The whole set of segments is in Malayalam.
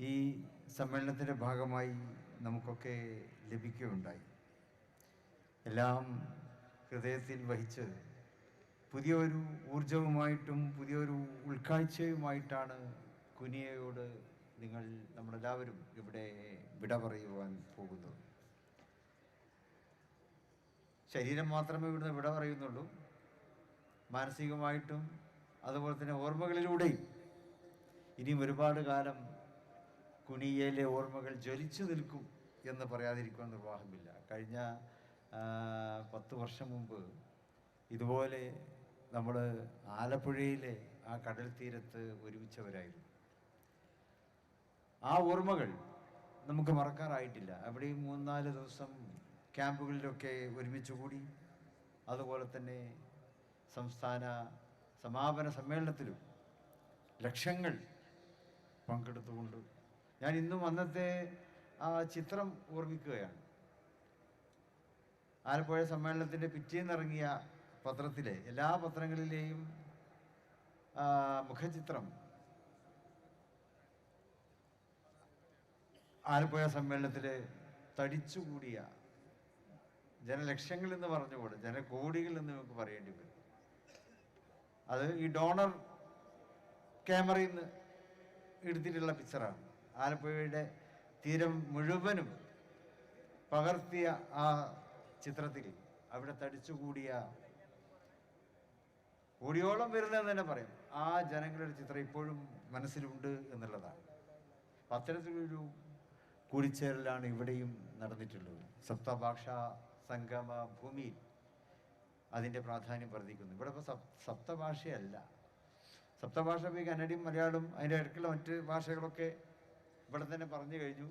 ഈ സമ്മേളനത്തിന്റെ ഭാഗമായി നമുക്കൊക്കെ ലഭിക്കുകയുണ്ടായി. എല്ലാം ഹൃദയത്തിൽ വഹിച്ച് പുതിയൊരു ഊർജവുമായിട്ടും പുതിയൊരു ഉൾക്കാഴ്ചയുമായിട്ടാണ് കുനിയയോട് നിങ്ങൾ നമ്മളെല്ലാവരും ഇവിടെ വിട പറയുവാൻ പോകുന്നത്. ശരീരം മാത്രമേ ഇവിടുന്ന് വിട പറയുന്നുള്ളൂ മാനസികമായിട്ടും അതുപോലെ തന്നെ ഓർമ്മകളിലൂടെയും ഇനിയും ഒരുപാട് കാലം കുനിയയിലെ ഓർമ്മകൾ ജ്വലിച്ചു നിൽക്കും എന്ന് പറയാതിരിക്കുവാൻ നിർവാഹമില്ല. കഴിഞ്ഞ പത്ത് വർഷം മുമ്പ് ഇതുപോലെ നമ്മൾ ആലപ്പുഴയിലെ ആ കടൽ തീരത്ത് ഒരുമിച്ചവരായിരുന്നു. ആ ഓർമ്മകൾ നമുക്ക് മറക്കാറായിട്ടില്ല. അവിടെയും മൂന്നാൽ ദിവസം ക്യാമ്പുകളിലൊക്കെ ഒരുമിച്ച് കൂടി അതുപോലെ തന്നെ സംസ്ഥാന സമാപന സമ്മേളനത്തിലും ലക്ഷങ്ങൾ പങ്കെടുത്തുകൊണ്ട് ഞാൻ ഇന്നും അന്നത്തെ ആ ചിത്രം ഓർമ്മിക്കുകയാണ്. ആലപ്പുഴ സമ്മേളനത്തിന്റെ പിറ്റേന്നിറങ്ങിയ പത്രത്തിലെ എല്ലാ പത്രങ്ങളിലെയും മുഖചിത്രം ആലപ്പുഴ സമ്മേളനത്തിൽ തടിച്ചുകൂടിയ ജനലക്ഷങ്ങൾ എന്ന് പറഞ്ഞുകൂടെ ജനകോടികൾ എന്ന് നമുക്ക് പറയേണ്ടി വരും. അത് ഈ ഡോണർ ക്യാമറയിൽ നിന്ന് എടുത്തിട്ടുള്ള പിക്ചറാണ് ആലപ്പുഴയുടെ തീരം മുഴുവനും പകർത്തിയ ആ ചിത്രത്തിൽ അവിടെ തടിച്ചുകൂടിയ കോടിയോളം വരുന്നതെന്ന് തന്നെ പറയും. ആ ജനങ്ങളുടെ ചിത്രം ഇപ്പോഴും മനസ്സിലുണ്ട് എന്നുള്ളതാണ്. അത്തരത്തിലൊരു കൂടിച്ചേരലാണ് ഇവിടെയും നടന്നിട്ടുള്ളത്. സപ്തഭാഷ സംഗമ ഭൂമിയിൽ അതിന്റെ പ്രാധാന്യം വർദ്ധിക്കുന്നു. ഇവിടെ ഇപ്പോൾ സപ് സപ്തഭാഷയല്ല സപ്തഭാഷ ഇപ്പോൾ കന്നഡയും മലയാളം അതിന്റെ ഇടയ്ക്കുള്ള മറ്റ് ഭാഷകളൊക്കെ ഇവിടെ തന്നെ പറഞ്ഞു കഴിഞ്ഞു.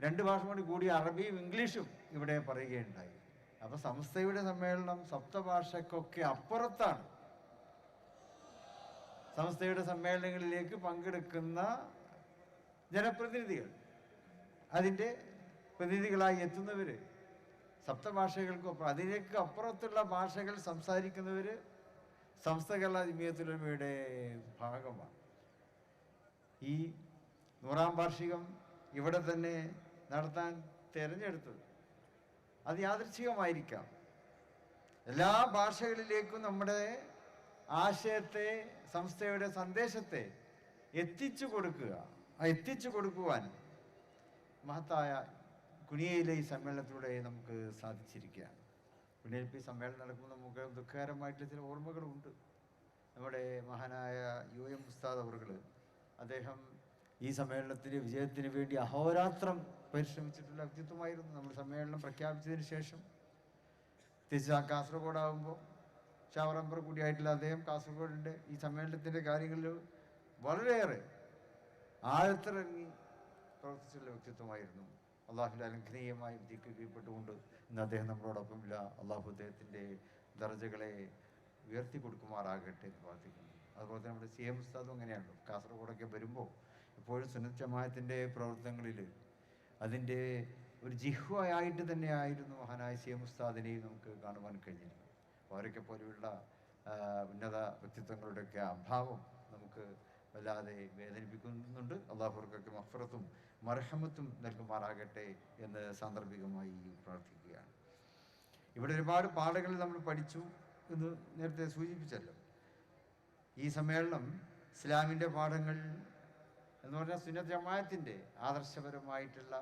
രണ്ട് ഭാഷ കൂടി കൂടി അറബിയും ഇംഗ്ലീഷും ഇവിടെ പറയുകയുണ്ടായി. അപ്പോൾ സംസ്ഥയുടെ സമ്മേളനം സപ്തഭാഷക്കൊക്കെ അപ്പുറത്താണ്. സംസ്ഥയുടെ സമ്മേളനങ്ങളിലേക്ക് പങ്കെടുക്കുന്ന ജനപ്രതിനിധികൾ. അതിന്റെ പ്രതിനിധികളായി എത്തുന്നവർ സപ്തഭാഷകൾക്കും അപ്പുറം അതിലേക്ക് അപ്പുറത്തുള്ള ഭാഷകൾ സംസാരിക്കുന്നവർ സംസ്ഥ കേരള ഭാഗമാണ്. ഈ നൂറാം വാർഷികം ഇവിടെ തന്നെ നടത്താൻ തിരഞ്ഞെടുത്തത് അത് യാദൃച്ഛികമായിരിക്കാം എല്ലാ ഭാഷകളിലേക്കും നമ്മുടെ ആശയത്തെ സംസ്ഥയുടെ സന്ദേശത്തെ എത്തിച്ചു കൊടുക്കുക എത്തിച്ചു കൊടുക്കുവാൻ മഹത്തായ കുനിയയിലെ ഈ സമ്മേളനത്തിലൂടെ നമുക്ക് സാധിച്ചിരിക്കുകയാണ്. കുനിയയിൽ ഈ സമ്മേളനം നടക്കുമ്പോൾ നമുക്ക് ദുഃഖകരമായിട്ടുള്ള ചില ഓർമ്മകളുണ്ട്. നമ്മുടെ മഹാനായ യു എം ഉസ്താദ് അവർ അദ്ദേഹം ഈ സമ്മേളനത്തിന്റെ വിജയത്തിന് വേണ്ടി അഹോരാത്രം പരിശ്രമിച്ചിട്ടുള്ള വ്യക്തിത്വമായിരുന്നു. നമ്മൾ സമ്മേളനം പ്രഖ്യാപിച്ചതിന് ശേഷം തിരിച്ച് കാസർഗോഡാകുമ്പോൾ ഷാവറമ്പർ കൂടിയായിട്ടുള്ള അദ്ദേഹം കാസർഗോഡിന്റെ ഈ സമ്മേളനത്തിന്റെ കാര്യങ്ങളിൽ വളരെയേറെ ആഴത്തിറങ്ങി പ്രവർത്തിച്ചുള്ള വ്യക്തിത്വമായിരുന്നു. അള്ളാഹുവിന്റെ അലംഘനീയമായി വിധിക്ക് കീഴ്പ്പെട്ടുകൊണ്ട് ഇന്ന് അദ്ദേഹം നമ്മളോടൊപ്പം ഇല്ല അള്ളാഹു അദ്ദേഹത്തിന്റെ ദർജകളെ ഉയർത്തി കൊടുക്കുമാറാകട്ടെ എന്ന് പ്രാർത്ഥിക്കുന്നു. അതുപോലെ തന്നെ നമ്മുടെ സി എം ഉസ്താദും അങ്ങനെയാണല്ലോ. കാസർഗോഡൊക്കെ വരുമ്പോൾ എപ്പോഴും സുന്നത്ത് ജമാഅത്തിന്റെ പ്രവർത്തനങ്ങളിൽ അതിന്റെ ഒരു ജിഹ്വയായിട്ട് തന്നെയായിരുന്നു മഹാനായ സി എം ഉസ്താദിനെയും നമുക്ക് കാണുവാൻ കഴിഞ്ഞിരുന്നു അവരൊക്കെ പോലെയുള്ള ഉന്നത വ്യക്തിത്വങ്ങളുടെയൊക്കെ അഭാവം നമുക്ക് വല്ലാതെ വേദനിപ്പിക്കുന്നുണ്ട്. അള്ളാഹുർക്കൊക്കെ മഫ്രത്തും മർഹമത്തും നൽകുമാറാകട്ടെ എന്ന് സാന്ദർഭികമായി പ്രാർത്ഥിക്കുകയാണ്. ഇവിടെ ഒരുപാട് പാഠങ്ങൾ നമ്മൾ പഠിച്ചു എന്ന് നേരത്തെ സൂചിപ്പിച്ചല്ലോ. ഈ സമ്മേളനം ഇസ്ലാമിന്റെ പാഠങ്ങൾ എന്ന് പറഞ്ഞാൽ സുന്നത്ത് ജമാഅത്തിന്റെ ആദർശപരമായിട്ടുള്ള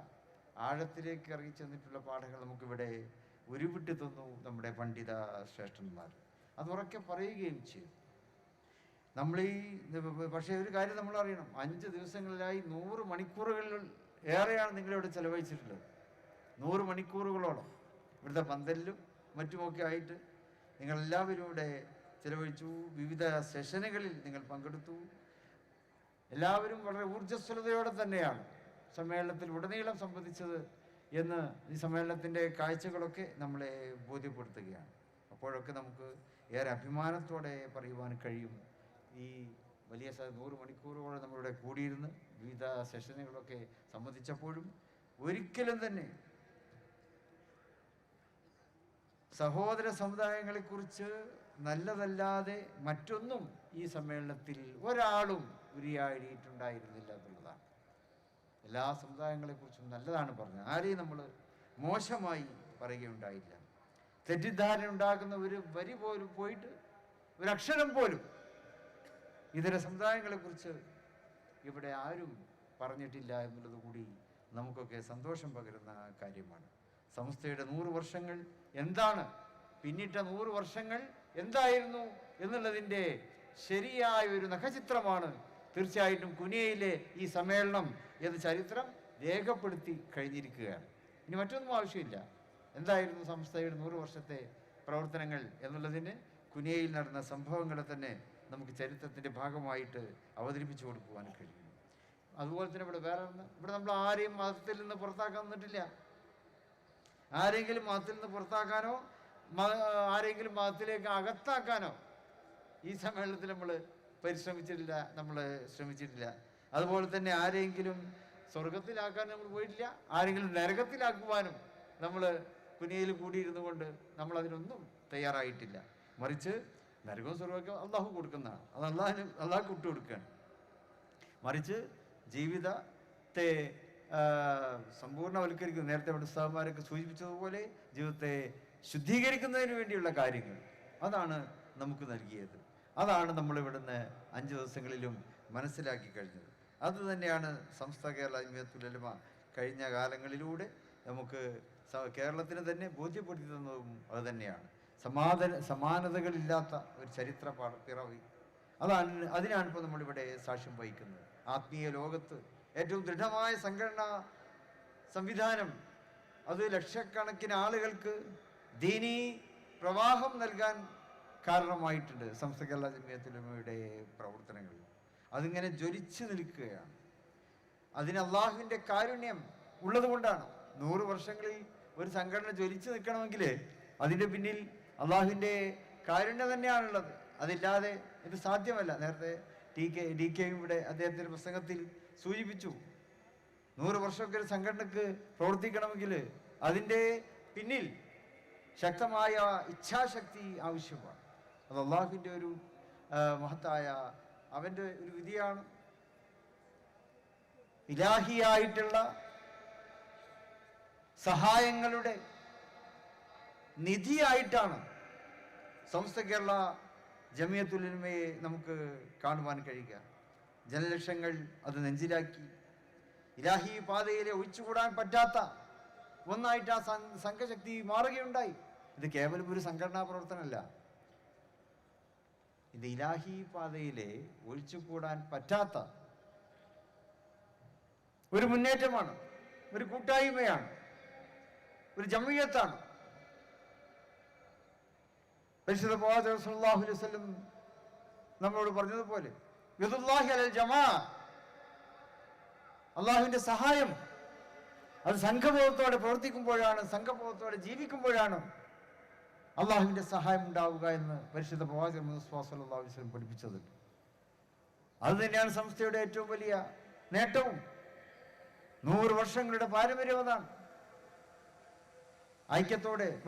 ആഴത്തിലേക്ക് ഇറങ്ങി ചെന്നിട്ടുള്ള പാഠങ്ങൾ നമുക്കിവിടെ ഉരുവിട്ട് തന്നു നമ്മുടെ പണ്ഡിത ശ്രേഷ്ഠന്മാർ. അത് ഉറക്കെ പറയുകയും ചെയ്യും. നമ്മൾ ഈ പക്ഷേ ഒരു കാര്യം നമ്മൾ അറിയണം. അഞ്ച് ദിവസങ്ങളിലായി നൂറ് മണിക്കൂറുകളിൽ ഏറെയാണ് നിങ്ങളിവിടെ ചെലവഴിച്ചിട്ടുള്ളത്. നൂറ് മണിക്കൂറുകളോളം. ഇവിടുത്തെ പന്തലിലും മറ്റുമൊക്കെ ആയിട്ട് നിങ്ങളെല്ലാവരും ഇവിടെ ചെലവഴിച്ചു. വിവിധ സെഷനുകളിൽ നിങ്ങൾ പങ്കെടുത്തു. എല്ലാവരും വളരെ ഊർജസ്വലതയോടെ തന്നെയാണ് സമ്മേളനത്തിൽ ഉടനീളം സംബന്ധിച്ചത് എന്ന് ഈ സമ്മേളനത്തിന്റെ കാഴ്ചകളൊക്കെ നമ്മളെ ബോധ്യപ്പെടുത്തുകയാണ്. അപ്പോഴൊക്കെ നമുക്ക് ഏറെ അഭിമാനത്തോടെ പറയുവാൻ കഴിയും. ഈ വലിയ നൂറ് മണിക്കൂറുകളോടെ നമ്മളിവിടെ കൂടിയിരുന്ന് വിവിധ സെഷനുകളൊക്കെ സംബന്ധിച്ചപ്പോഴും ഒരിക്കലും തന്നെ സഹോദര സമുദായങ്ങളെക്കുറിച്ച് നല്ലതല്ലാതെ മറ്റൊന്നും ഈ സമ്മേളനത്തിൽ ഒരാളും ഉരിയാടിയിട്ടുണ്ടായിരുന്നില്ല എന്നുള്ളതാണ്. എല്ലാ സമുദായങ്ങളെക്കുറിച്ചും നല്ലതാണ് പറഞ്ഞത്. ആരെയും നമ്മൾ മോശമായി പറയുകയുണ്ടായില്ല. തെറ്റിദ്ധാരണ ഉണ്ടാക്കുന്ന ഒരു വരി പോലും പോയിട്ട് ഒരക്ഷരം പോലും ഇതര സമുദായങ്ങളെക്കുറിച്ച് ഇവിടെ ആരും പറഞ്ഞിട്ടില്ല എന്നുള്ളത് കൂടി നമുക്കൊക്കെ സന്തോഷം പകരുന്ന കാര്യമാണ്. സംസ്ഥയുടെ നൂറ് വർഷങ്ങൾ എന്താണ്? പിന്നിട്ട നൂറ് വർഷങ്ങൾ എന്തായിരുന്നു എന്നുള്ളതിന്റെ ശരിയായ ഒരു നഖചിത്രമാണ് തീർച്ചയായിട്ടും കുനിയയിലെ ഈ സമ്മേളനം എന്ന ചരിത്രം രേഖപ്പെടുത്തി കഴിഞ്ഞിരിക്കുകയാണ്. ഇനി മറ്റൊന്നും ആവശ്യമില്ല. എന്തായിരുന്നു സംസ്ഥയുടെ നൂറ് വർഷത്തെ പ്രവർത്തനങ്ങൾ എന്നുള്ളതിന് കുനിയയിൽ നടന്ന സംഭവങ്ങളെ തന്നെ നമുക്ക് ചരിത്രത്തിന്റെ ഭാഗമായിട്ട് അവതരിപ്പിച്ചു കൊടുക്കുവാൻ കഴിയും. അതുപോലെ തന്നെ ഇവിടെ വേറെ ഒന്ന് ഇവിടെ നമ്മൾ ആരെയും മതത്തിൽ നിന്ന് പുറത്താക്കാൻ നിന്നിട്ടില്ല ആരെങ്കിലും മതത്തിൽ നിന്ന് പുറത്താക്കാനോ ആരെങ്കിലും മതത്തിലേക്ക് അകത്താക്കാനോ ഈ സമ്മേളനത്തിൽ നമ്മൾ പരിശ്രമിച്ചിട്ടില്ല നമ്മൾ ശ്രമിച്ചിട്ടില്ല. അതുപോലെ തന്നെ ആരെങ്കിലും സ്വർഗത്തിലാക്കാൻ നമ്മൾ പോയിട്ടില്ല ആരെങ്കിലും നരകത്തിലാക്കുവാനും നമ്മൾ കുനിയയിൽ കൂടിയിരുന്നു കൊണ്ട് നമ്മൾ അതിനൊന്നും തയ്യാറായിട്ടില്ല. മറിച്ച് നരകവും സ്വർഗമൊക്കെ അള്ളാഹു കൊടുക്കുന്നതാണ്. അത് അള്ളാഹിന് അള്ളാഹ് വിട്ടുകൊടുക്കുകയാണ് മറിച്ച് ജീവിതത്തെ സമ്പൂർണവൽക്കരിക്കുന്നു നേരത്തെ ഉസ്താവന്മാരൊക്കെ സൂചിപ്പിച്ചതുപോലെ ജീവിതത്തെ ശുദ്ധീകരിക്കുന്നതിന് വേണ്ടിയുള്ള കാര്യങ്ങൾ അതാണ് നമുക്ക് നൽകിയത്. അതാണ് നമ്മൾ ഇവിടുന്ന് അഞ്ച് ദിവസങ്ങളിലും മനസ്സിലാക്കി കഴിഞ്ഞത്. അതുതന്നെയാണ് സംസ്ഥ കേരള ജമിയത്തുലമ കഴിഞ്ഞ കാലങ്ങളിലൂടെ നമുക്ക് കേരളത്തിന് തന്നെ ബോധ്യപ്പെടുത്തി തന്നതും അത് തന്നെയാണ്. സമാധാന സമാനതകളില്ലാത്ത ഒരു ചരിത്ര പിറവി. അതാണ് അതിനാണ് ഇപ്പോൾ നമ്മളിവിടെ സാക്ഷ്യം വഹിക്കുന്നത്. ആത്മീയ ലോകത്ത് ഏറ്റവും ദൃഢമായ സംഘടനാ സംവിധാനം. അത് ലക്ഷക്കണക്കിന് ആളുകൾക്ക് ദീനീ പ്രവാഹം നൽകാൻ കാരണമായിട്ടുണ്ട് സംസ്ഥ കേരള ജമിയത്തുലമയുടെ പ്രവർത്തനങ്ങൾ അതിങ്ങനെ ജ്വലിച്ചു നിൽക്കുകയാണ്. അതിന് അള്ളാഹുവിന്റെ കാരുണ്യം ഉള്ളതുകൊണ്ടാണ് നൂറ് വർഷങ്ങളിൽ ഒരു സംഘടന ജ്വലിച്ചു നിൽക്കണമെങ്കിൽ അതിന്റെ പിന്നിൽ അള്ളാഹുവിന്റെ കാരുണ്യം തന്നെയാണുള്ളത്. അതില്ലാതെ ഇത് സാധ്യമല്ല. നേരത്തെ ടി കെ ഡി കെ ഇവിടെ അദ്ദേഹത്തിന്റെ പ്രസംഗത്തിൽ സൂചിപ്പിച്ചു. നൂറ് വർഷമൊക്കെ ഒരു സംഘടനക്ക് പ്രവർത്തിക്കണമെങ്കിൽ അതിന്റെ പിന്നിൽ ശക്തമായ ഇച്ഛാശക്തി ആവശ്യമാണ്. അത് അള്ളാഹുവിന്റെ ഒരു മഹത്തായ അവന്റെ ഒരു വിധിയാണ്. ഇലാഹിയായിട്ടുള്ള സഹായങ്ങളുടെ നിധിയായിട്ടാണ് സംസ്ഥ കേരള ജമിയത്തുലിമയെ നമുക്ക് കാണുവാൻ കഴിയുക. ജനലക്ഷങ്ങൾ അത് നെഞ്ചിലാക്കി. ഇലാഹി പാതയിലെ ഒഴിച്ചുകൂടാൻ പറ്റാത്ത ഒന്നായിട്ട് ആ സംഘശക്തി മാറുകയുണ്ടായി. ഇത് കേവലം ഒരു സംഘടനാ പ്രവർത്തനമല്ല. ഇത് ഇലാഹി പാതയിലെ ഒഴിച്ചുകൂടാൻ പറ്റാത്ത ഒരു മുന്നേറ്റമാണ് ഒരു കൂട്ടായ്മയാണ് ഒരു ജമീയത്താണ്. പരിശുദ്ധ അലൈഹി നമ്മളോട് പറഞ്ഞതുപോലെ അലൽ ജമാ അള്ളാഹുവിന്റെ സഹായം അത് സംഘബോധത്തോടെ പ്രവർത്തിക്കുമ്പോഴാണ് സംഘബോധത്തോടെ ജീവിക്കുമ്പോഴാണ് അള്ളാഹുവിന്റെ സഹായം ഉണ്ടാവുക എന്ന് പരിശുദ്ധ പ്രവാചകൻ വസല്ലം പഠിപ്പിച്ചത്. അത് തന്നെയാണ് സംസ്ഥയുടെ ഏറ്റവും വലിയ നേട്ടവും. നൂറ് വർഷങ്ങളുടെ പാരമ്പര്യം അതാണ്. ഐക്യത്തോടെ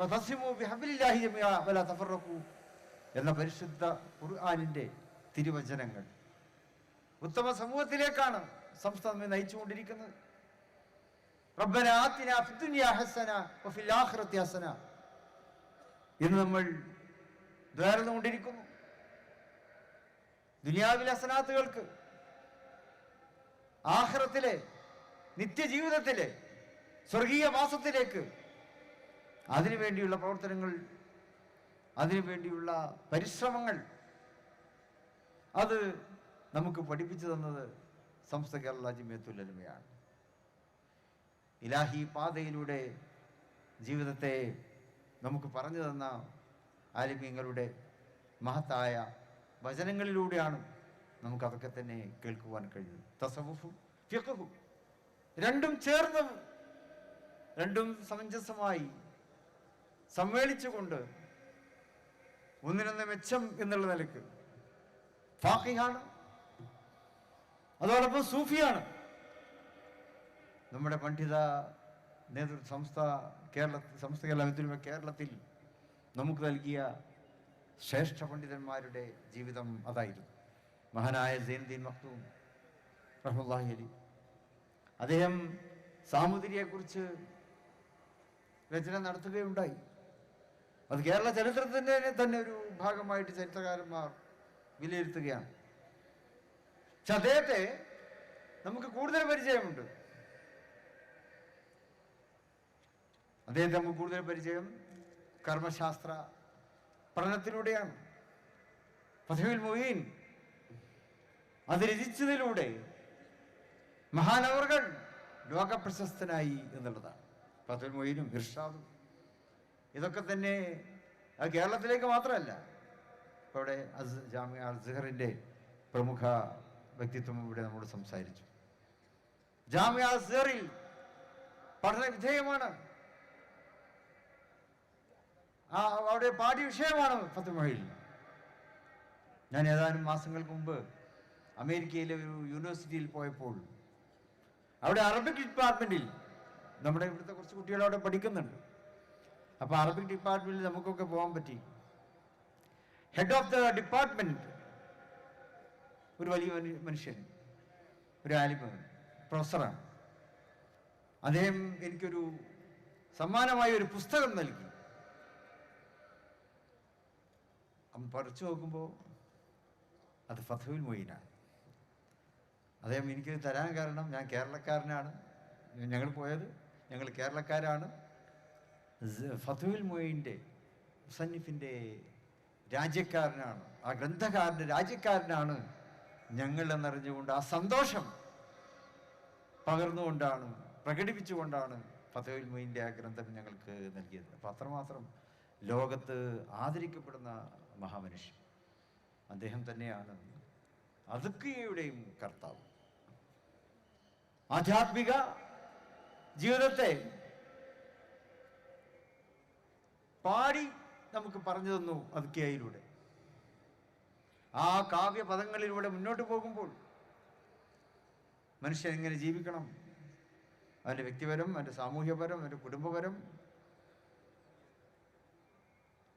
എന്ന പരിശുദ്ധ ഖുർആാനിന്റെ തിരുവചനങ്ങൾ ഉത്തമ സമൂഹത്തിലേക്കാണ് സംസ്ഥാനം നയിച്ചുകൊണ്ടിരിക്കുന്നത്. റബ്ബന ആത്തിന ഹസന വഫിൽ ഹസന എന്ന് നമ്മൾ ദ്വാരന്നുകൊണ്ടിരിക്കുന്നു ദുനിയാവിലെ അസനാത്തുകൾക്ക് ആഹ്റത്തിലെ നിത്യജീവിതത്തിലെ സ്വർഗീയ വാസത്തിലേക്ക് അതിനുവേണ്ടിയുള്ള പ്രവർത്തനങ്ങൾ അതിനുവേണ്ടിയുള്ള പരിശ്രമങ്ങൾ അത് നമുക്ക് പഠിപ്പിച്ചു തന്നത് സംസ്ഥ കേരള ജിമ്യത്തുലമയാണ് ഇലാഹി പാതയിലൂടെ ജീവിതത്തെ നമുക്ക് പറഞ്ഞു തന്ന ആലിമ്യങ്ങളുടെ മഹത്തായ വചനങ്ങളിലൂടെയാണ് നമുക്കതൊക്കെ തന്നെ കേൾക്കുവാൻ കഴിയുന്നത് തസവുഫും ഫിഖഹും രണ്ടും ചേർന്ന് രണ്ടും സമഞ്ജസമായി സമ്മേളിച്ചുകൊണ്ട് ഒന്നിനൊന്ന് മെച്ചം എന്നുള്ള നിലയ്ക്ക് ഫാഖിഹാണ്. അതോടൊപ്പം സൂഫിയാണ്. നമ്മുടെ പണ്ഡിത നേതൃ സംസ്ഥ കേരള സംസ്ഥ കേരളത്തിൽ കേരളത്തിൽ നമുക്ക് നൽകിയ ശ്രേഷ്ഠ പണ്ഡിതന്മാരുടെ ജീവിതം അതായിരുന്നു. മഹാനായ സൈനുദ്ദീൻ മഖ്തൂം റഹ്മുല്ലാഹി അലി അദ്ദേഹം സാമൂതിരിയെക്കുറിച്ച് രചന നടത്തുകയുണ്ടായി. അത് കേരള ചരിത്രത്തിന്റെ തന്നെ ഒരു ഭാഗമായിട്ട് ചരിത്രകാരന്മാർ വിലയിരുത്തുകയാണ്. പക്ഷെ അദ്ദേഹത്തെ നമുക്ക് കൂടുതൽ പരിചയമുണ്ട്. അദ്ദേഹത്തെ നമുക്ക് കൂടുതൽ പരിചയം കർമ്മശാസ്ത്ര പഠനത്തിലൂടെയാണ്. ഫതഹുൽ മൊയ്യീൻ അത് രചിച്ചതിലൂടെ മഹാനവറുകൾ ലോകപ്രശസ്തനായി എന്നുള്ളതാണ്. ഫതഹുൽ മൊയ്യീനും ഇർഷാദും. ഇതൊക്കെ തന്നെ കേരളത്തിലേക്ക് മാത്രമല്ല അവിടെ അസ് ജാമ്യ അസ്ഹറിന്റെ പ്രമുഖ വ്യക്തിത്വം ഇവിടെ നമ്മോട് സംസാരിച്ചു. ജാമ്യ അസ്ഹറിൽ പഠന വിധേയമാണ്. ആ അവിടെ പാഠ്യ വിഷയമാണ് ഫത്തുമൊഴിയിൽ ഞാൻ ഏതാനും മാസങ്ങൾക്ക് മുമ്പ് അമേരിക്കയിലെ ഒരു യൂണിവേഴ്സിറ്റിയിൽ പോയപ്പോൾ അവിടെ അറബിക് ഡിപ്പാർട്ട്മെന്റിൽ നമ്മുടെ ഇവിടുത്തെ കുറച്ച് കുട്ടികൾ അവിടെ പഠിക്കുന്നുണ്ട്. അപ്പോൾ അറബിക് ഡിപ്പാർട്ട്മെന്റിൽ നമുക്കൊക്കെ പോകാൻ പറ്റി. ഹെഡ് ഓഫ് ദ ഡിപ്പാർട്ട്മെന്റ് ഒരു വലിയ മനുഷ്യൻ ഒരു ആലിമ പ്രൊഫസറാണ്. അദ്ദേഹം എനിക്കൊരു സമ്മാനമായ ഒരു പുസ്തകം നൽകി. അവൻ പറിച്ചു നോക്കുമ്പോൾ അത് ഫതഹുൽ മൊയ്നാണ് അദ്ദേഹം എനിക്ക് തരാൻ കാരണം ഞാൻ കേരളക്കാരനാണ്. ഞങ്ങൾ പോയത് ഞങ്ങൾ കേരളക്കാരാണ്. ഫതഹുൽ മൊയ്ന്റെ മുസന്നിഫിന്റെ രാജ്യക്കാരനാണ്. ആ ഗ്രന്ഥകാരന്റെ രാജ്യക്കാരനാണ് ഞങ്ങൾ എന്നറിഞ്ഞുകൊണ്ട് ആ സന്തോഷം പകർന്നുകൊണ്ടാണ് പ്രകടിപ്പിച്ചുകൊണ്ടാണ് ഫതഹുൽ മൊയ്ന്റെ ആ ഗ്രന്ഥം ഞങ്ങൾക്ക് നൽകിയത്. അപ്പം അത്രമാത്രം ലോകത്ത് ആദരിക്കപ്പെടുന്ന മഹാമനുഷ്യൻ. അദ്ദേഹം തന്നെയാണ് അതുക്കുകയുടെയും കർത്താവ്. ആധ്യാത്മിക ജീവിതത്തെ പാടി നമുക്ക് പറഞ്ഞു തന്നു അതുക്കയിലൂടെ ആ കാവ്യ പദങ്ങളിലൂടെ മുന്നോട്ട് പോകുമ്പോൾ മനുഷ്യൻ എങ്ങനെ ജീവിക്കണം? അവന്റെ വ്യക്തിപരം അവന്റെ സാമൂഹ്യപരം അവന്റെ കുടുംബപരം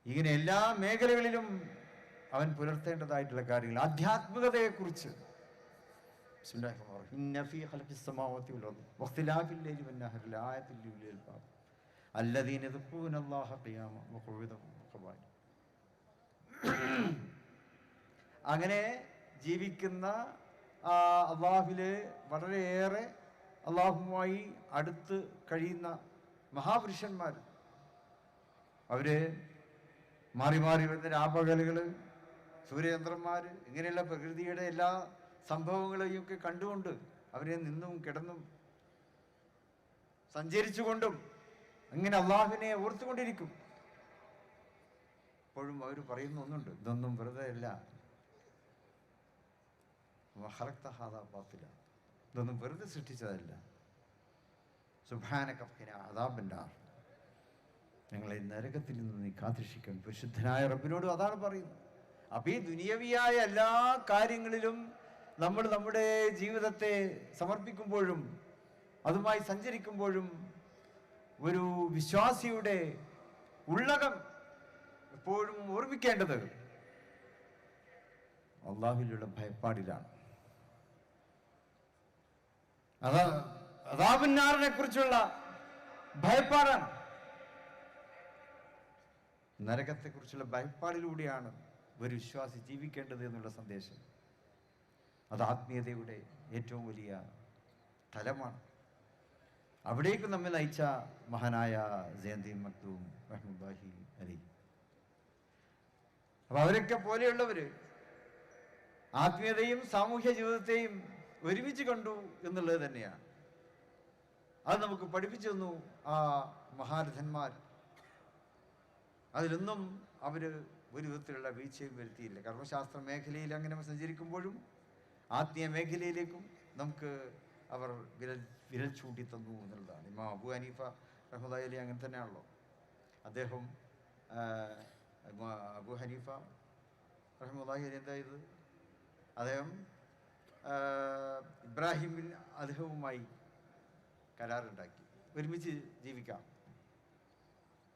ഇങ്ങനെ എല്ലാ മേഖലകളിലും അവൻ പുലർത്തേണ്ടതായിട്ടുള്ള കാര്യങ്ങൾ ആധ്യാത്മികതയെക്കുറിച്ച്. അങ്ങനെ ജീവിക്കുന്ന ആ അള്ളാഹുവിൽ വളരെയേറെ അള്ളാഹുമായി അടുത്ത് കഴിയുന്ന മഹാപുരുഷന്മാർ അവർ മാറി മാറി വരുന്ന രാപകലുകൾ സൂര്യചന്ദ്രന്മാർ ഇങ്ങനെയുള്ള പ്രകൃതിയുടെ എല്ലാ സംഭവങ്ങളെയും ഒക്കെ കണ്ടുകൊണ്ട് അവരെ നിന്നും കിടന്നും സഞ്ചരിച്ചുകൊണ്ടും അങ്ങനെ അള്ളാഹുവിനെ ഓർത്തുകൊണ്ടിരിക്കും. ഇപ്പോഴും അവർ പറയുന്ന ഒന്നുണ്ട് ഇതൊന്നും വെറുതെ അല്ല. ഇതൊന്നും വെറുതെ സൃഷ്ടിച്ചതല്ല. സുഭാന കഫിന അതാബിന്റെ ഞങ്ങളെ നരകത്തിൽ നിന്ന് നീ കാത്തിരക്ഷിക്കണം പരിശുദ്ധനായ റബ്ബിനോട് അതാണ് പറയുന്നത്. അപ്പൊ ഈ ദുനിയവിയായ എല്ലാ കാര്യങ്ങളിലും നമ്മൾ നമ്മുടെ ജീവിതത്തെ സമർപ്പിക്കുമ്പോഴും അതുമായി സഞ്ചരിക്കുമ്പോഴും ഒരു വിശ്വാസിയുടെ ഉള്ളകം എപ്പോഴും ഓർമ്മിക്കേണ്ടത് അള്ളാഹുവിലുള്ള ഭയപ്പാടിലാണ്. അതാ അതാബിന്നാറിനെ കുറിച്ചുള്ള ഭയപ്പാടാണ്. നരകത്തെക്കുറിച്ചുള്ള ഭയപ്പാടിലൂടെയാണ് ഒരു വിശ്വാസി ജീവിക്കേണ്ടത് എന്നുള്ള സന്ദേശം. അത് ആത്മീയതയുടെ ഏറ്റവും വലിയ തലമാണ്. അവിടേക്ക് നമ്മെ നയിച്ച മഹാനായ ജയന്തി മക്തൂം റഹ്മുല്ലാഹി അലി അപ്പൊ അവരൊക്കെ പോലെയുള്ളവര് ആത്മീയതയും സാമൂഹ്യ ജീവിതത്തെയും ഒരുമിച്ച് കണ്ടു എന്നുള്ളത് തന്നെയാണ്. അത് നമുക്ക് പഠിപ്പിച്ചു തന്നു ആ മഹാരഥന്മാർ അതിലൊന്നും അവർ ഒരു വിധത്തിലുള്ള വീഴ്ചയും വരുത്തിയില്ല. കർമ്മശാസ്ത്ര മേഖലയിൽ അങ്ങനെ സഞ്ചരിക്കുമ്പോഴും ആത്മീയ മേഖലയിലേക്കും നമുക്ക് അവർ വിരൽ വിരൽ ചൂണ്ടി തന്നു എന്നുള്ളതാണ്. ഇമാ അബു ഹനീഫ റഹ്മദ് അലി അങ്ങനെ തന്നെയാണല്ലോ. അദ്ദേഹം അബു ഹനീഫ റഹ്മദ് അലി എന്താ അദ്ദേഹം ഇബ്രാഹിം അദ്ദേഹവുമായി കരാറുണ്ടാക്കി. ഒരുമിച്ച് ജീവിക്കാം.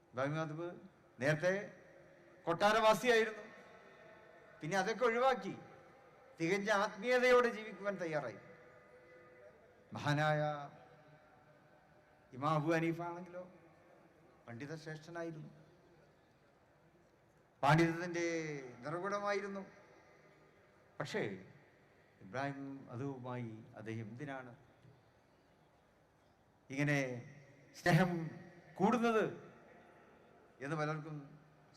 ഇബ്രാഹിം മാധവ് നേരത്തെ കൊട്ടാരവാസിയായിരുന്നു. പിന്നെ അതൊക്കെ ഒഴിവാക്കി. തികഞ്ഞ ആത്മീയതയോടെ ജീവിക്കുവാൻ തയ്യാറായി. മഹാനായ ഇമാ അബു ആണെങ്കിലോ പണ്ഡിത ശ്രേഷ്ഠനായിരുന്നു പാണ്ഡിത്യത്തിന്റെ നിറകുടമായിരുന്നു പക്ഷേ ഇബ്രാഹിം അതുമായി അദ്ദേഹം എന്തിനാണ്? ഇങ്ങനെ സ്നേഹം കൂടുന്നത് എന്ന് പലർക്കും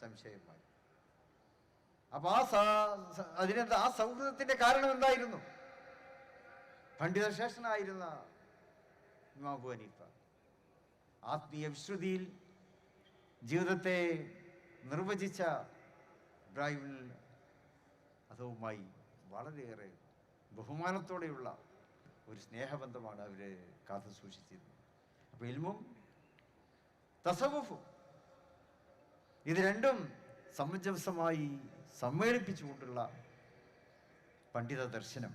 സംശയമായി അപ്പൊ ആ അതിനെന്താ ആ സൗഹൃദത്തിന്റെ കാരണം എന്തായിരുന്നു? പണ്ഡിതശേഷനായിരുന്ന ആത്മീയ വിശ്രുതിയിൽ ജീവിതത്തെ നിർവചിച്ച ഇബ്രാഹിം അതുമായി വളരെയേറെ ബഹുമാനത്തോടെയുള്ള ഒരു സ്നേഹബന്ധമാണ് അവർ കാത്തു സൂക്ഷിച്ചിരുന്നത്. അപ്പൊ ഇൽമും തസവുഫും ഇത് രണ്ടും സമഞ്ജസമായി സമ്മേളിപ്പിച്ചുകൊണ്ടുള്ള പണ്ഡിത ദർശനം.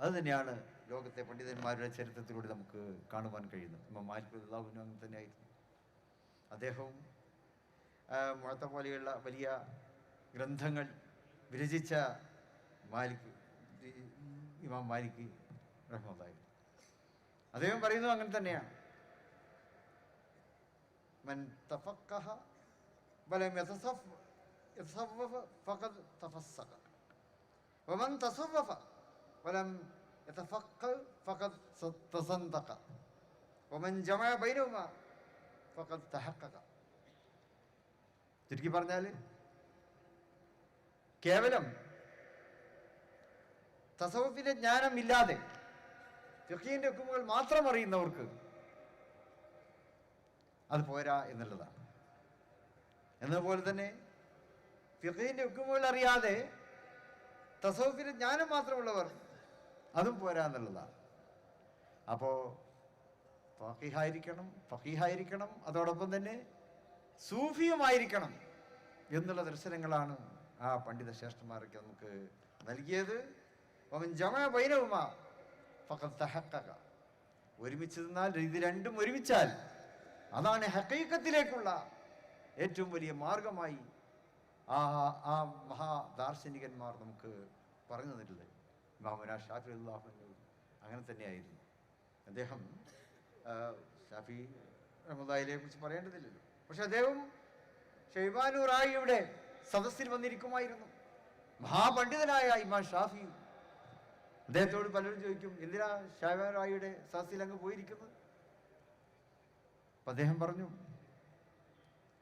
അത് തന്നെയാണ് ലോകത്തെ പണ്ഡിതന്മാരുടെ ചരിത്രത്തിലൂടെ നമുക്ക് കാണുവാൻ കഴിയുന്നത്. ഇമാം മാലിക് അള്ളാഹുവിനും അങ്ങനെ തന്നെയായിരുന്നു. അദ്ദേഹവും മുഴത്ത പോലെയുള്ള വലിയ ഗ്രന്ഥങ്ങൾ വിരചിച്ച മാലിക് ഇമാം മാലിക് റഹ്മത്തായിരുന്നു അദ്ദേഹം പറയുന്നത് അങ്ങനെ തന്നെയാണ്. മൻ തഫക്കഹ വലം യതസഫ് യതസവ്വഫ ഫഖദ് തഫസ്സഖ വമൻ തസവ്വഫ വലം യതഫഖൽ ഫഖദ് തസന്തഖ വമൻ ജമഅ ബൈനഹുമ ഫഖദ് തഹഖഖ ചുരുക്കി പറഞ്ഞാൽ കേവലം തസവഫിന്റെ ജ്ഞാനമില്ലാതെ ഫിഖീന്റെ ഹുക്കുമുകൾ മാത്രം അറിയുന്നവർക്ക് അത് പോരാ എന്നുള്ളതാണ്. എന്നതുപോലെ തന്നെ ഫിഖീന്റെ ഹുക്കുമുകൾ അറിയാതെ തസൗഫിന് ജ്ഞാനം മാത്രമുള്ളവർ. അതും പോരാ എന്നുള്ളതാണ് അപ്പോൾ ഫഹീഹായിരിക്കണം ഫഹീഹായിരിക്കണം അതോടൊപ്പം തന്നെ സൂഫിയുമായിരിക്കണം എന്നുള്ള ദർശനങ്ങളാണ് ആ പണ്ഡിത ശ്രേഷ്ഠന്മാരൊക്കെ നമുക്ക് നൽകിയത്. അവൻ ജമ ഫഖദ് തഹഖഖ. ഒരുമിച്ച് നിന്നാൽ ഇത് രണ്ടും ഒരുമിച്ചാൽ അതാണ് ഹക്കീക്കത്തിലേക്കുള്ള ഏറ്റവും വലിയ മാർഗമായി ആ ആ മഹാ ദാർശനികന്മാർ നമുക്ക് പറഞ്ഞു തന്നിട്ടുള്ളത്. ഇമാമുന ഷാഫി അള്ളാഹു അങ്ങനെ തന്നെയായിരുന്നു. അദ്ദേഹം ഷാഫി റഹ്മദായിലെ കുറിച്ച് പറയേണ്ടതില്ലല്ലോ. പക്ഷെ അദ്ദേഹം ഷെയ്ബാനു ഇവിടെ സദസ്സിൽ വന്നിരിക്കുമായിരുന്നു. മഹാപണ്ഡിതനായ ഇമാം ഷാഫി അദ്ദേഹത്തോട് പലരും ചോദിക്കും എന്തിനാ ഷാബാൻ റായിയുടെ സദസ്സിൽ അങ്ങ് പോയിരിക്കുന്നത്? അപ്പം അദ്ദേഹം പറഞ്ഞു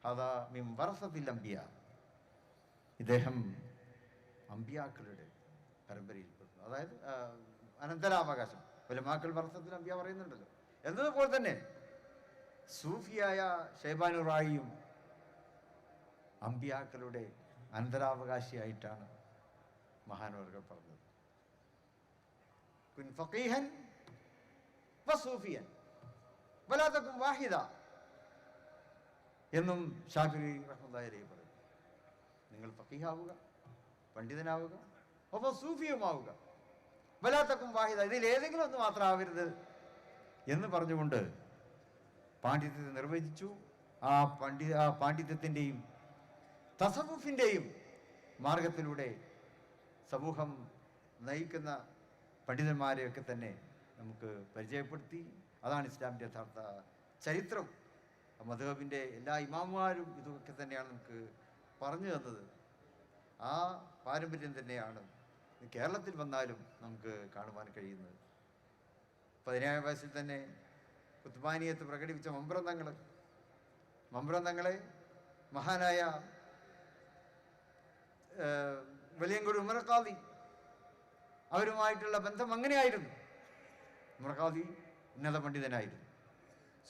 അതാ മിം വറസത്തിൽ അമ്പിയ ഇദ്ദേഹം അമ്പിയാക്കളുടെ പരമ്പരയിൽപ്പെട്ടു അതായത് അനന്തരാവകാശം. വലമാക്കൾ വറസത്തിൽ അമ്പിയ പറയുന്നുണ്ടല്ലോ. എന്നതുപോലെ തന്നെ സൂഫിയായ ഷെയ്ബാനു റായിയും അമ്പിയാക്കളുടെ അനന്തരാവകാശിയായിട്ടാണ് മഹാനവർകൾ പറഞ്ഞത്. കുൻ വലാതക്കും വാഹിദ. എന്നും ഷാഫി റഹ്മദായി പറയും. നിങ്ങൾ ഫക്കീഹാവുക പണ്ഡിതനാവുക ഒപ്പം സൂഫിയുമാവുക. വലാത്തക്കും വാഹിദ ഇതിൽ ഏതെങ്കിലും ഒന്ന് മാത്രം ആവരുത് എന്ന് പറഞ്ഞുകൊണ്ട് പാണ്ഡിത്യത്തെ നിർവചിച്ചു. ആ പണ്ഡി ആ പാണ്ഡിത്യത്തിന്റെയും തസവുഫിന്റെയും മാർഗത്തിലൂടെ സമൂഹം നയിക്കുന്ന പണ്ഡിതന്മാരെയൊക്കെ തന്നെ നമുക്ക് പരിചയപ്പെടുത്തി. അതാണ് ഇസ്ലാമിന്റെ യഥാർത്ഥ ചരിത്രം. മധുഹബിന്റെ എല്ലാ ഇമാമുമാരും ഇതൊക്കെ തന്നെയാണ് നമുക്ക് പറഞ്ഞു തന്നത്. ആ പാരമ്പര്യം തന്നെയാണ് കേരളത്തിൽ വന്നാലും നമുക്ക് കാണുവാൻ കഴിയുന്നത്. പതിനേഴാം വയസ്സിൽ തന്നെ കുത്തുബാനിയത്ത് പ്രകടിപ്പിച്ച മമ്പ്രന്തങ്ങൾ മമ്പ്രന്തങ്ങളെ മഹാനായ വലിയങ്കോട് ഉമറക്കാദി അവരുമായിട്ടുള്ള ബന്ധം അങ്ങനെയായിരുന്നു. ഉമറക്കാദി ഉന്നത പണ്ഡിതനായിരുന്നു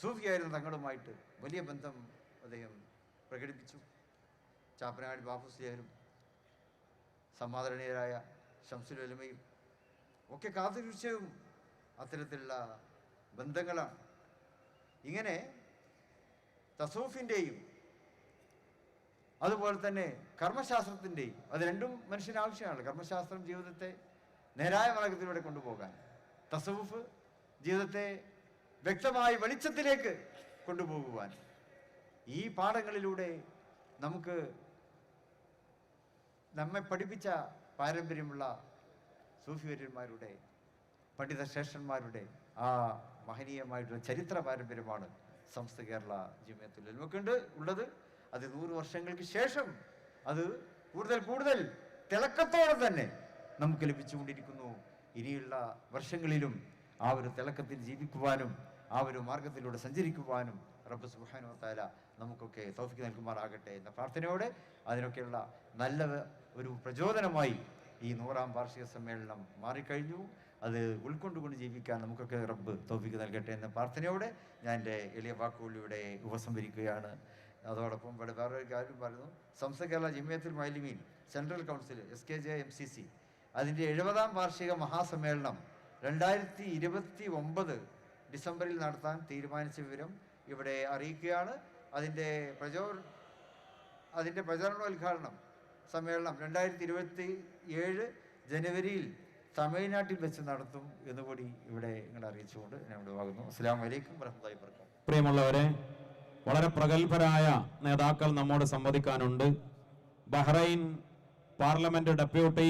സൂഫിയായിരുന്നു തങ്ങളുമായിട്ട് വലിയ ബന്ധം അദ്ദേഹം പ്രകടിപ്പിച്ചു. ചാപ്പനാടി ബാപ്പുസ്ലിയാരും സമാദരണീയരായ ഷംസുലമയും ഒക്കെ കാത്തുരൂക്ഷവും അത്തരത്തിലുള്ള ബന്ധങ്ങളാണ്. ഇങ്ങനെ തസൂഫിന്റെയും അതുപോലെ തന്നെ കർമ്മശാസ്ത്രത്തിന്റെയും അത് രണ്ടും മനുഷ്യന് ആവശ്യമാണ്. കർമ്മശാസ്ത്രം ജീവിതത്തെ നേരായ മാർഗത്തിലൂടെ കൊണ്ടുപോകാൻ. തസവുഫ് ജീവിതത്തെ വ്യക്തമായ വെളിച്ചത്തിലേക്ക് കൊണ്ടുപോകുവാൻ. ഈ പാഠങ്ങളിലൂടെ നമുക്ക് നമ്മെ പഠിപ്പിച്ച പാരമ്പര്യമുള്ള സൂഫിവര്യന്മാരുടെ പണ്ഡിത ശ്രേഷ്ഠന്മാരുടെ ആ മഹനീയമായിട്ടുള്ള ചരിത്ര പാരമ്പര്യമാണ് സംസ്ഥ കേരള ജിമയത്തുൽ നമുക്കുണ്ട് ഉള്ളത്. അത് നൂറ് വർഷങ്ങൾക്ക് ശേഷം അത് കൂടുതൽ കൂടുതൽ തിളക്കത്തോടെ തന്നെ നമുക്ക് ലഭിച്ചുകൊണ്ടിരിക്കുന്നു. ഇനിയുള്ള വർഷങ്ങളിലും ആ ഒരു തിളക്കത്തിൽ ജീവിക്കുവാനും ആ ഒരു മാർഗത്തിലൂടെ സഞ്ചരിക്കുവാനും റബ്ബ് തആല നമുക്കൊക്കെ തോഫിക്ക് നൽകുമാറാകട്ടെ എന്ന പ്രാർത്ഥനയോടെ അതിനൊക്കെയുള്ള നല്ല ഒരു പ്രചോദനമായി ഈ നൂറാം വാർഷിക സമ്മേളനം മാറിക്കഴിഞ്ഞു. അത് ഉൾക്കൊണ്ടുകൊണ്ട് ജീവിക്കാൻ നമുക്കൊക്കെ റബ്ബ് തോഫിക്ക് നൽകട്ടെ എന്ന പ്രാർത്ഥനയോടെ ഞാൻ എന്റെ എളിയ വാക്കുകളിലൂടെ ഉപസംഹരിക്കുകയാണ്. അതോടൊപ്പം ഇവിടെ വേറൊരു കാര്യം പറയുന്നു. സംസ്ഥ Kerala Jamiyyathul Muallimeen central council S K J M C C. അതിന്റെ എഴുപതാം വാർഷിക മഹാസമ്മേളനം രണ്ടായിരത്തി ഇരുപത്തി ഒമ്പത് ഡിസംബറിൽ നടത്താൻ തീരുമാനിച്ച വിവരം ഇവിടെ അറിയിക്കുകയാണ്. അതിന്റെ പ്രചോ അതിന്റെ പ്രചരണോദ്ഘാടനം സമ്മേളനം രണ്ടായിരത്തി ഇരുപത്തി ഏഴ് ജനുവരിയിൽ തമിഴ്നാട്ടിൽ വെച്ച് നടത്തും എന്നുകൂടി ഇവിടെ നിങ്ങളെ അറിയിച്ചുകൊണ്ട് ഞാൻ ഇവിടെ വാങ്ങുന്നു. അസ്സാം വലൈക്കും വരഹമുല്ലാ വർക്കാത്തു പ്രിയമുള്ളവരെ വളരെ പ്രഗത്ഭരായ നേതാക്കൾ നമ്മോട് സംവദിക്കാനുണ്ട്. Bahrain parliament deputy